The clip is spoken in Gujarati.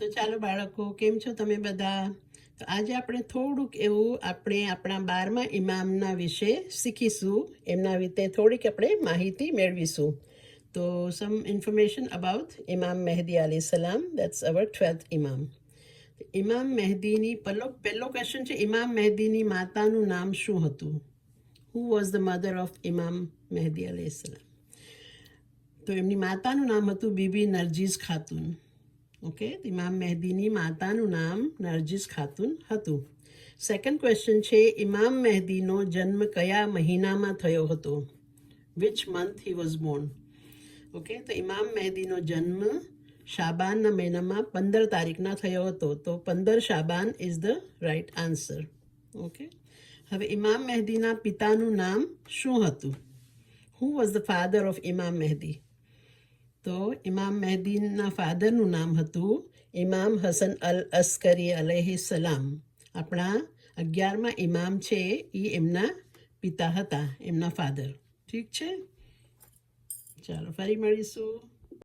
તો ચાલો બાળકો, કેમ છો તમે બધા? તો આજે આપણે થોડુંક એવું આપણે આપણા બારમા ઇમામના વિશે શીખીશું. એમના વિશે થોડીક આપણે માહિતી મેળવીશું. તો સમ ઇન્ફોર્મેશન અબાઉટ ઇમામ મહેદી અલી સલામ દેટ્સ અવર ટ્વેલ્થ ઇમામ. ઇમામ મહેદીની પહેલો પહેલો ક્વેશ્ચન છે, ઇમામ મહેદીની માતાનું નામ શું હતું? Who was the mother of Imam Mahdi Ali સલામ? તો એમની માતાનું નામ હતું બીબી નરજીઝ ખાતુન. ઓકે ઇમામ મહેદીની માતાનું નામ નરજીસ ખાતુન હતું સેકન્ડ ક્વેશ્ચન છે ઇમામ મહેદીનો જન્મ કયા મહિનામાં થયો હતો which month he was born okay તો ઇમામ મહેદીનો જન્મ શાબાનના મહિનામાં પંદર તારીખના થયો હતો તો પંદર શાબાન is the right answer okay હવે ઇમામ મહેદીના પિતાનું નામ શું હતું who was the father of Imam Mahdi તો ઇમામ મહેદીનના ફાધરનું નામ હતું ઇમામ હસન અલ અસ્કરી અલૈહિ સલામ આપણા અગિયારમાં ઇમામ છે એ એમના પિતા હતા એમના ફાધર ઠીક છે ચાલો ફરી મળીશું